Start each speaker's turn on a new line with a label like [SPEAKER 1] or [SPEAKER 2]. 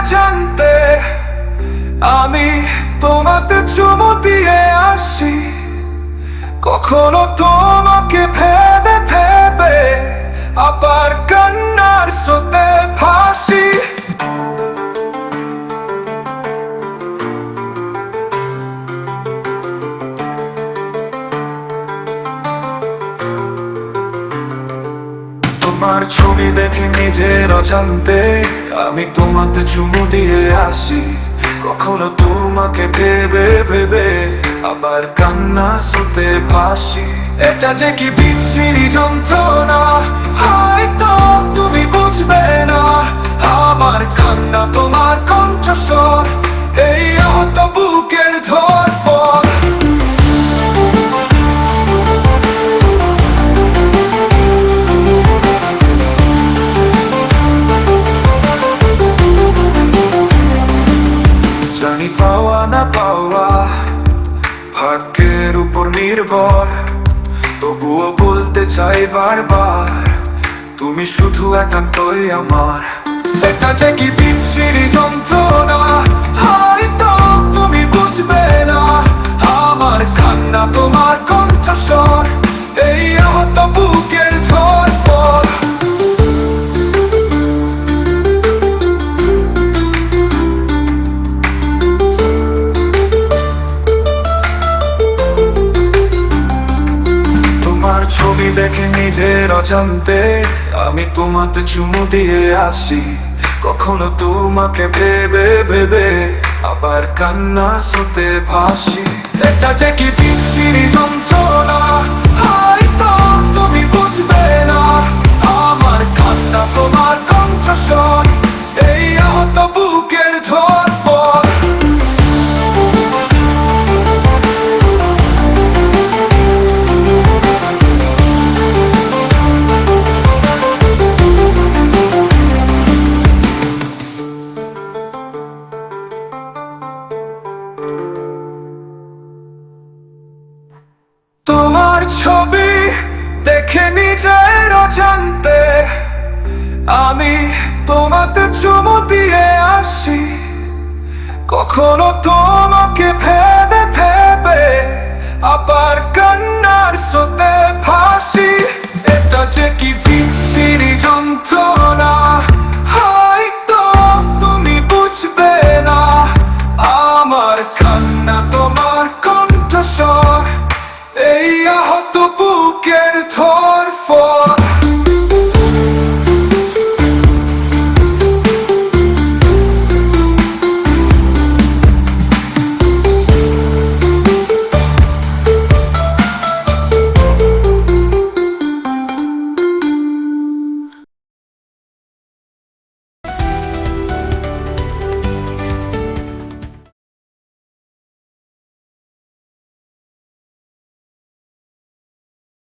[SPEAKER 1] অজান্তে আমি তোমাতে চুমু দিয়ে আসি। কখনো তোমাকে ভেবে ভেবে আবার কান্নার স্রোতে তোমার ছবি দেখে নিজের অজান্তে আমি তোমাতে চুমু দিয়ে আসি। কখনো তোমাকে ভেবে ভেবে আবার কান্না সুতে ভাসি। এটা যে কি বিচ্ছিরি যন্ত্রণা, হয়তো তুমি বুঝবে না। আমার কান্না তোমার কণ্ঠস্বর নির্ভর তবুও বলতে চাই বারবার তুমি শুধু একান্তই আমার। এটা যে কি বিচ্ছিরি যন্ত্রণা নিজের অজান্তে আমি তোমাতে চুমু দিয়ে আসি। কখনো তোমাকে ভেবে ভেবে আবার কান্না সোতে ভাসি। এটা যে কি যন্ত্রণা। তোমার ছবি দেখে নিজের জানতে আমি তোমাকে চুমু দিয়ে আসি। কখনো তোমাকে ভেবে ভেবে আবার কান্নার সোতে ভাসি। এটা